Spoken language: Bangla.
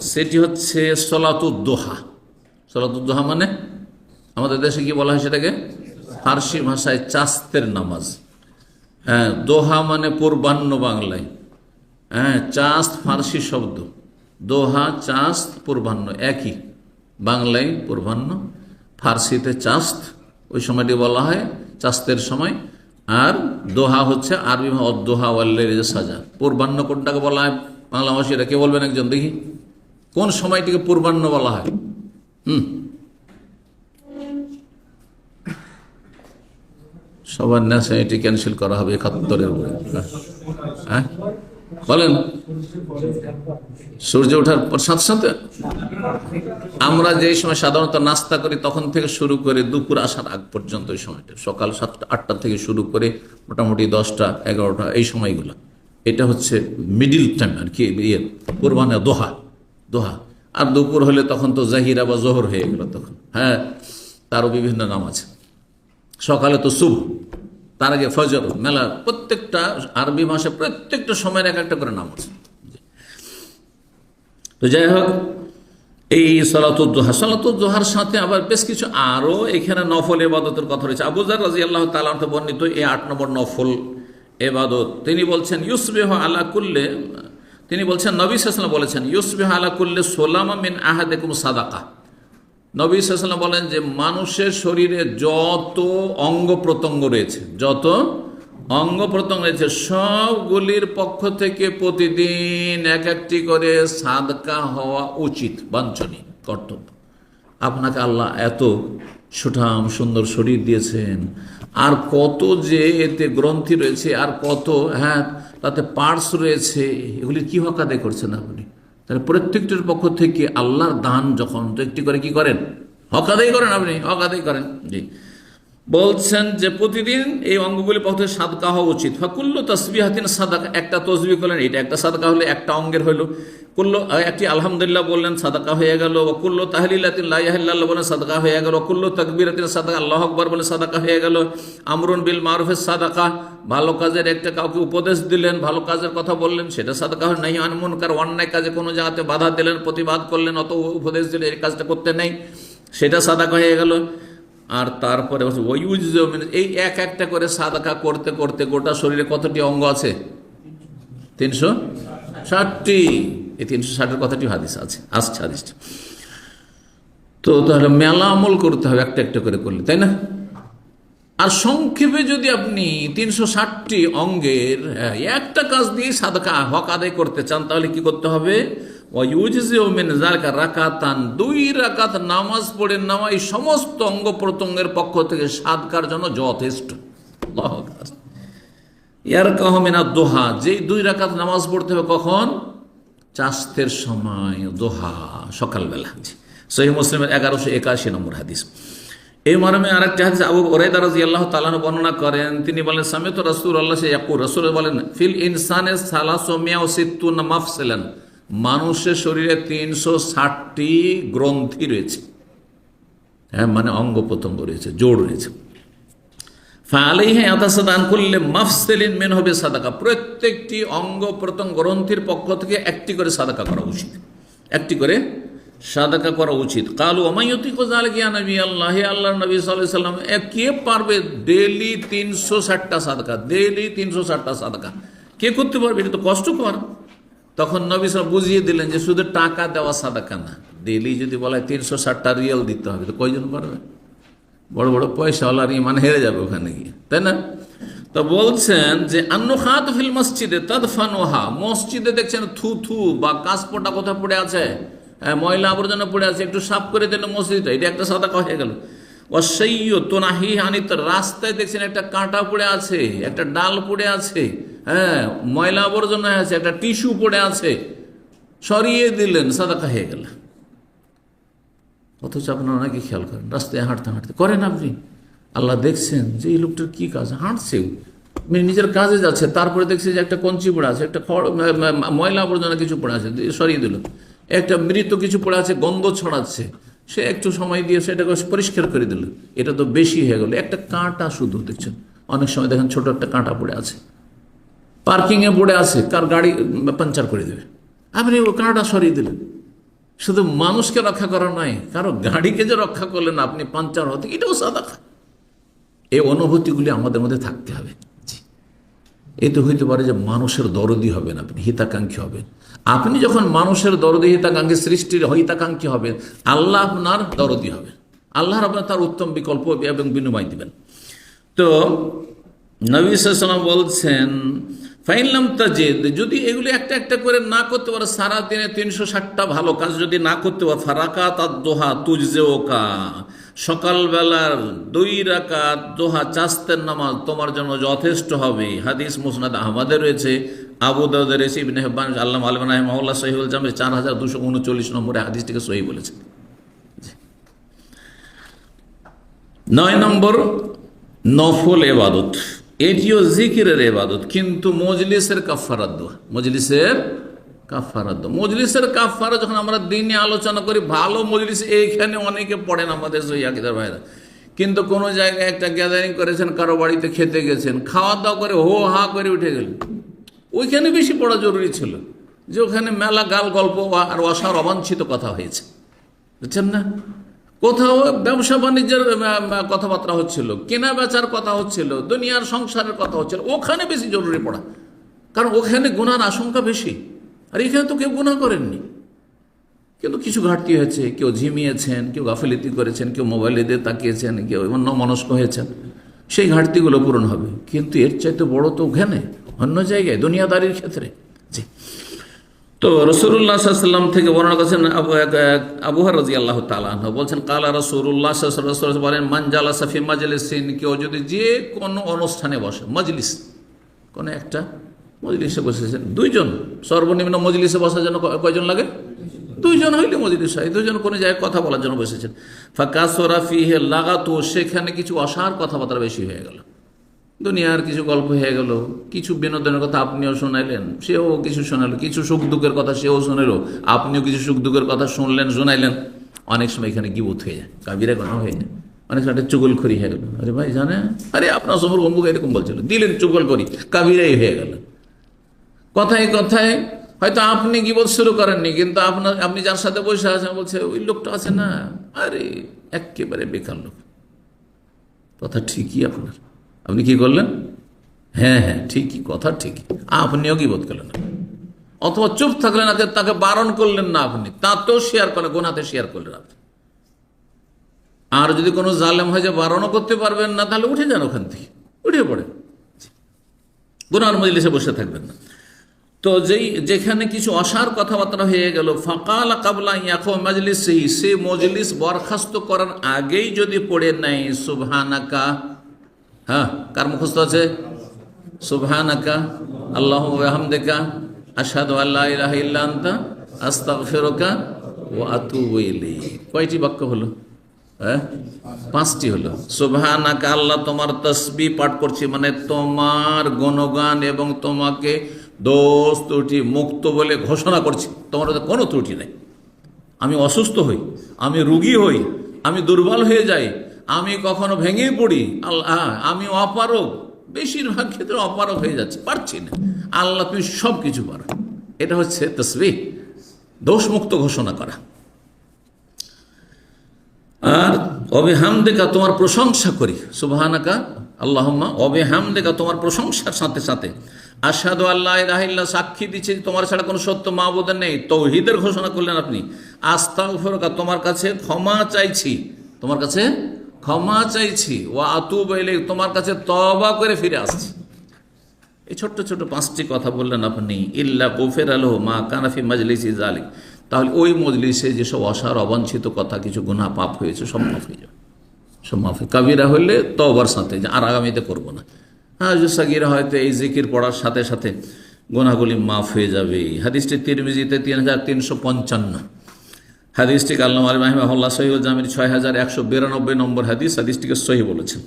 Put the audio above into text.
সেটি হচ্ছে সলাতুদ্দোহা সলাতুদ্দোহা মানে আমাদের দেশে কি বলা হয় সেটাকে? ফার্সি ভাষায় চাস্তের নামাজ। হ্যাঁ দোহা মানে পূর্বাহ্ন বাংলায়। হ্যাঁ চাস্ত ফার্সি শব্দ। দোহা, চাস্ত, পূর্বাহ্ন একই। বাংলায় পূর্বাহ্ন, ফার্সিতে চাস্ত, ওই সময়টি বলা হয় চাস্তের সময়। আর দোহা হচ্ছে আরবি অদোহা ওয়াল্লের সাজা। পূর্বাহ্ন কোনটাকে বলা হয়? বাংলা ভাষীরা কে বলবেন একজন দেখি। কোন সময়টিকে পূর্বাহ্ন বলা হয়? হুম। সবার ন্যাসে এটি ক্যান্সেল করা হবে একাত্তরের উপরে হ্যাঁ? বলেন। সূর্য ওঠার পর সাথে সাথে আমরা যে সময় সাধারণত নাস্তা করি, তখন থেকে শুরু করে দুপুর আসার আগ পর্যন্ত ওই সময়টা। সকাল সাতটা, আটটা থেকে শুরু করে মোটামুটি দশটা, এগারোটা, এই সময়গুলো। এটা হচ্ছে মিডিল টাইম আর কি ইয়ে কোরবানা দোহা দোহা। আর দুপুর হলে তখন তো জাহিরা বা জোহর হয়ে গেল তখন। হ্যাঁ তারও বিভিন্ন নাম আছে। সকালে তো শুভ, তার আগে ফজর, মেলা, প্রত্যেকটা আরবি ভাষায় প্রত্যেকটা সময়ের এক একটা করে নাম আছে। তো যাই হোক, এই সলাতুদ্দোহা সলাতুদ্দোহার সাথে আবার বেশ কিছু আরও এখানে নফল এবাদতের কথা রয়েছে। আবুজার রাজি আল্লাহ তালাহ বর্ণিত এই আট নম্বর নফল এবাদত তিনি বলছেন, ইউসবেহ আলা কুল্লে তিনি বলছেন, নবী সাসলাম বলেছেন, ইউসবেহ আলা কুল্লে সোলামা মিন আহাদেকুম সাদাকা। নবী সাল্লাম বলেন যে, মানুষের শরীরে যত অঙ্গ প্রত্যঙ্গ রয়েছে, যত অঙ্গ প্রত্যঙ্গ রয়েছে, সবগুলির পক্ষ থেকে প্রতিদিন এক একটি করে সাদকা হওয়া উচিত, বাঞ্ছনীয়, কর্তব্য। আপনাকে আল্লাহ এত সুঠাম সুন্দর শরীর দিয়েছেন আর কত যে এতে গ্রন্থি রয়েছে, আর কত হ্যাঁ তাতে পার্টস রয়েছে, এগুলি কি হক আদায় করছেন আপনি? তাহলে প্রত্যেকটির পক্ষ থেকে আল্লাহর দান যখন, তো একটি করে কি করেন? হক আদায় করেন আপনি হক আদায় করেন। জি। বলছেন যে প্রতিদিন এই অঙ্গগুলি পথে সাদকা হওয়া উচিত। ফাকুল্ল তসবি হাতিন সাদাকা, একটা তসবি করলেন, এটা একটা সাদকা হলে একটা অঙ্গের হইল। কুল্লো একটি আলহামদুলিল্লাহ বললেন, সাদাকা হয়ে গেল। কুল্লো তাহলিলাতিন লাইয়াহিল্লাহ বলেন সাদাকা হয়ে গেল। কুল্লো তকবিরাতিন সাদাকা, আল্লাহ আকবর বলে সাদাকা হয়ে গেল। আমরুন বিল মারুফের সাদাকা, ভালো কাজের একটা কাউকে উপদেশ দিলেন, ভালো কাজের কথা বললেন, সেটা সাদাকা হয় নাই। আনমন কার অন্যায় কাজে কোনো জায়গাতে বাধা দিলেন, প্রতিবাদ করলেন, অত উপদেশ দিলেন এই কাজটা করতে নেই। সেটা সাদাকা হয়ে গেল। আর তারপরে এই এক একটা করে সাদাকা করতে করতে গোটা শরীরে কতটি অঙ্গ আছে? তিনশো ষাটটি। এই তিনশো ষাটের কথাটি হাদিস আছে আসছে হাদিসটা। তো তাহলে মেলা আমল করতে হবে একটা একটা করে করলে তাই না? আর সংক্ষেপে যদি আপনি তিনশো ষাটটি অঙ্গের হ্যাঁ, একটা কাজ দিয়ে সাদকা হক আদায় করতে চান তাহলে কি করতে হবে? রাকাতান দুই রাকাত নামাজ পড়ে নেওয়া এই সমস্ত অঙ্গ প্রত্যঙ্গের পক্ষ থেকে সাদকার জন্য যথেষ্ট। ইয়ার কাহমিনা দোহা যেই দুই রাকাত নামাজ পড়তে হবে কখন? চাস্তের সময় দোহা, সকালবেলা। সহি মুসলিমের এগারোশো একাশি নম্বর হাদিস। এই মর্মে আরেকটি হাদিস, আবু ওরাইদা রাজি আল্লাহ তালানো বর্ণনা করেন, তিনি বলেন, সামিত রসুল আল্লাহ সে ইয়াকুর রসুল বলেন, ফিল ইনসানের সালাসো মিয়া ও সিত্তুন মাফসেলেন, মানুষের শরীরে তিনশো ষাটটি গ্রন্থি রয়েছে। হ্যাঁ মানে অঙ্গ প্রত্যঙ্গ রয়েছে, জোড় রয়েছে। ফালেই হ্যাঁ আতাসা দান করলে মাফসেলিন মেন হবে সাদাকা প্রত্যেকটি অঙ্গ প্রত্যঙ্গ গ্রন্থির পক্ষ থেকে একটি করে সাদাকা করা উচিত। একটি করে সাদাকা করা উচিত। কালু অমায়তি কোজাল গিয়া নবী আল্লাহ আল্লাহ নবী সাল্লাহ সাল্লাম কে পারবে ডেলি তিনশো ষাটটা সাদাকা? ডেলি তিনশো ষাটটা সাদাকা। কে করতে পারবে? এটা তো কষ্টকর। তখন নবী সাল বুঝিয়ে দিলেন যে শুধু টাকা দেওয়া সাদাকা না ডেলি যদি বলা হয় তিনশো ষাটটা রিয়েল দিতে হবে, তো কয়জন পারবে? বড় বড় পয়সাওয়ালার ইমান হেরে যাবে ওখানে গিয়ে তাই না? তো বলছেন যে আন্ন খাত ফিল মসজিদে তদফানোহা মসজিদে দেখছেন থু থু বা কাঁচপোটা কোথাও পড়ে আছে হ্যাঁ, ময়লা আবর্জনা পড়ে আছে একটু সাফ করে দিল মসজিদটা এটা একটা সাদা হয়ে গেল। অসহ্য তোনাহি হানিত রাস্তায় দেখছেন একটা কাঁটা পড়ে আছে একটা ডাল পড়ে আছে হ্যাঁ ময়লা আবর্জনা আছে একটা টিস্যু পড়ে আছে সরিয়ে দিলেন সাদাকা হয়ে গেল। অথচ আপনারা নাকি খেয়াল করেন, রাস্তায় হাঁটতে হাঁটতে। করেন আপনি। আল্লাহ দেখছেন যে এই লোকটার কী কাজ হাঁটছে মানে নিজের কাজে যাচ্ছে, তারপরে দেখছে যে একটা কঞ্চি পড়ে আছে, একটা খড় ময়লা আবর্জনা কিছু পড়ে আছে সরিয়ে দিল। একটা মৃত কিছু পড়ে আছে, গন্ধ ছড়াচ্ছে। সে একটু সময় দিয়ে সেটাকে পরিষ্কার করে দিল। এটা তো বেশি হয়ে গেল। একটা কাঁটা শুধু, দেখছেন? অনেক সময় দেখেন ছোট একটা কাঁটা পড়ে আছে। পার্কিংয়ে পড়ে আছে, কার গাড়ি পাঞ্চার করে দেবে। আপনি ও কাঁটা সরিয়ে দিলেন। শুধু মানুষকে রক্ষা করা নয়, কারও গাড়িকে যে রক্ষা করলেন আপনি পাঞ্চার হতে, এটাও সাদাকা। এই অনুভূতিগুলি আমাদের মধ্যে থাকতে হবে। জি। এতে হইতে পারে যে মানুষের দরদি হবেন আপনি, হিতাকাঙ্ক্ষী হবেন। আপনি যখন মানুষের দরদি, হিতাকাঙ্ক্ষী সৃষ্টির হিতাকাঙ্ক্ষী হবেন, আল্লাহ আপনার দরদি হবেন। আল্লাহর আপনার তার উত্তম বিকল্প এবং বিনিময় দিবেন। তো নবী বলছেন ফাইনলাম তাজিদ, যদি এগুলি একটা একটা করে না করতে পারো, সারা দিনে তিনশো ষাটটা ভালো কাজ যদি না করতে পারো ফারাকা তার দোহা তুজে ওকা সকালবেলার দুই রাকাত দোহা চাস্তের নামাজ তোমার জন্য যথেষ্ট হবে। হাদিস মুসনাদ আহমদে রয়েছে, আবু দাউদের রয়েছে, ইবনে হেব্বান আল্লাহ আলমান মহল্লা সহিউল জামে, চার হাজার দুশো উনচল্লিশ নম্বরে হাদিসটিকে সহি বলেছে। নয় নম্বর, নফল এবাদত। এটিও জিকিরের এবাদত কিন্তু মজলিসের কাফারাত মজলিসের কাফারাত মজলিসের কাফারা যখন আমরা দিনে আলোচনা করি, ভালো মজলিস এইখানে অনেকে পড়েন আমাদের সৈয়াকিদার ভাইরা। কিন্তু কোনো জায়গায় একটা গ্যাদারিং করেছেন, কারও বাড়িতে খেতে গেছেন খাওয়া দাওয়া করে হো হা করে উঠে গেলেন। ওইখানে বেশি পড়া জরুরি ছিল যে ওখানে মেলা গাল গল্প আর অসার অবাঞ্ছিত কথা হয়েছে। বুঝছেন না? কোথাও ব্যবসা বাণিজ্যের কথাবার্তা হচ্ছিল, কেনা বেচার কথা হচ্ছিল, দুনিয়ার সংসারের কথা হচ্ছিল, ওখানে বেশি জরুরি পড়া। কারণ ওখানে গুনার আশঙ্কা বেশি। আর এখানে তো কেউ গুণা করেননি। কিন্তু কিছু ঘাটতি হয়েছে, কেউ ঝিমিয়েছেন, কেউ গাফিলিতি করেছেন, কেউ মোবাইলে দিয়ে তাকিয়েছেন, কেউ অন্য মনস্ক হয়েছেন। সেই ঘাটতিগুলো পূরণ হবে। কিন্তু এর চাইতে বড় তো ওখানে, অন্য জায়গায়, দুনিয়াদারির ক্ষেত্রে। জি। তো রসুল্লাহ সাল্লাম থেকে বর্ণনা করছেন আবু আবুহার রাজি আল্লাহ বলছেন, কালা রসুল্লাহ বলেন মানজালা সাফি মাজলিসিন কেউ যদি যে কোনো অনুষ্ঠানে বসে, মজলিস, কোনো একটা মজলিসে বসেছেন দুইজন, সর্বনিম্ন মজলিসে বসার জন্য কয়জন লাগে? দুইজন হইলে মজলিস হয়, দুইজন কোনো জায়গায় কথা বলার জন্য বসেছেন। ফাঁকা সোরাফি হে লাগাতো সেখানে কিছু অসার কথাবার্তা বেশি হয়ে গেল। দুনিয়ার কিছু গল্প হয়ে গেল, কিছু বিনোদনের কথা আপনিও শোনাইলেন, সেও কিছু শোনালো কিছু সুখ দুঃখের কথা সেও শোনালো আপনিও কিছু সুখ দুঃখের কথা শুনলেন, শোনাইলেন। অনেক সময় এখানে গিবুত হয়ে যায়, কাবিরা কোনো হয়ে যায়। অনেক সময় একটা চুগলখড়ি হয়ে গেল। আরে ভাই, জানে? আরে আপনার সময় অমুক এরকম বলছিল, দিলেন চুগল করি কাবিরাই হয়ে গেল। কথায় কথায়, হয়তো আপনি গিবত শুরু করেননি, কিন্তু আপনার, আপনি যার সাথে বসে আছেন, বলছে, ওই লোকটা আছে না? আরে একেবারে বেকার লোক। কথা ঠিকই আপনার। আপনি কি করলেন? হ্যাঁ হ্যাঁ ঠিকই, কথা ঠিকই। আপনিও কি বোধ করলেন? অথবা চুপ থাকলেন না তাকে বারণ করলেন না আপনি। তাতেও শেয়ার করলেন গোনাতে শেয়ার করলেন আপনি? আর যদি কোনো জালেম হয় যে বারণও করতে পারবেন না, তাহলে উঠে যান ওখান থেকে। উঠে পড়েন। গুনার মজলিসে বসে থাকবেন না। তো যেই, যেখানে কিছু অসার কথাবার্তা হয়ে গেল, ফাকাল কাবলা ইয়াকো মজলিস, সে মজলিস বরখাস্ত করার আগেই যদি পড়ে নেয়, সুবহানাকা হ্যাঁ কার মুখস্থ আছে? সুবহানাকা, আল্লাহ হামদেকা আসাদ আল্লাহ ইলাহা ইল্লা আনতা, আস্তাগফিরুকা ওয়া আতুবু ইলাইক। কয়টি বাক্য হলো? হ্যাঁ পাঁচটি হলো। সুবহানাকা, আল্লাহ তোমার তসবি পাঠ করছি মানে তোমার গুণগান এবং তোমাকে দোষ ত্রুটি, মুক্ত বলে ঘোষণা করছি। তোমার কোনো ত্রুটি নেই। আমি অসুস্থ হই, আমি রুগী হই, আমি দুর্বল হয়ে যাই আমি কখনো ভেঙে পড়ি। আল্লাহ আমি অপারক বেশিরভাগ ক্ষেত্রে অপারক হয়ে যাচ্ছে, পারছি না। আল্লাহ তুমি সব কিছু পারো। এটা হচ্ছে তসবি দোষমুক্ত ঘোষণা করা। আর অবেহাম দেখা তোমার প্রশংসা করি। সুবাহানাকা, আল্লাহম্মা অবেহাম দেখা তোমার প্রশংসার সাথে সাথে। আসাদু আল্লাহ রাহিল্লা সাক্ষী দিচ্ছে তোমার ছাড়া কোনো সত্য মা মাহবুদ নেই। তৌহিদের ঘোষণা করলেন আপনি। আস্থা ফেরকা তোমার কাছে ক্ষমা চাইছি। তোমার কাছে ক্ষমা চাইছি। ও আতু বাইলে তোমার কাছে তবা করে ফিরে আসছি। এই ছোট্ট ছোট পাঁচটি কথা বললেন আপনি, ইল্লা কুফের আলহ মা কানাফি মজলিসি জালিক তাহলে ওই মজলিসে যেসব অসার, অবাঞ্ছিত কথা, কিছু গুনাহ পাপ হয়েছে, সব মাফ হয়ে যাবে। সব মাফ কাবিরা হলে তবার সাথে আর আগামীতে করব না। হ্যাঁ সাগিরা হয়তো এই জিকির পড়ার সাথে সাথে গোনাগুলি মাফ হয়ে যাবে। হাদিসটি তিরমিজিতে তিন হাজার তিনশো পঞ্চান্ন। হাদিসটিকে আল্লাহ আলী মাহিমাহুল্লাহ সহিউল জামির ছয় হাজার একশো বিরানব্বই নম্বর হাদিস, হাদিসটিকে সহি বলেছেন।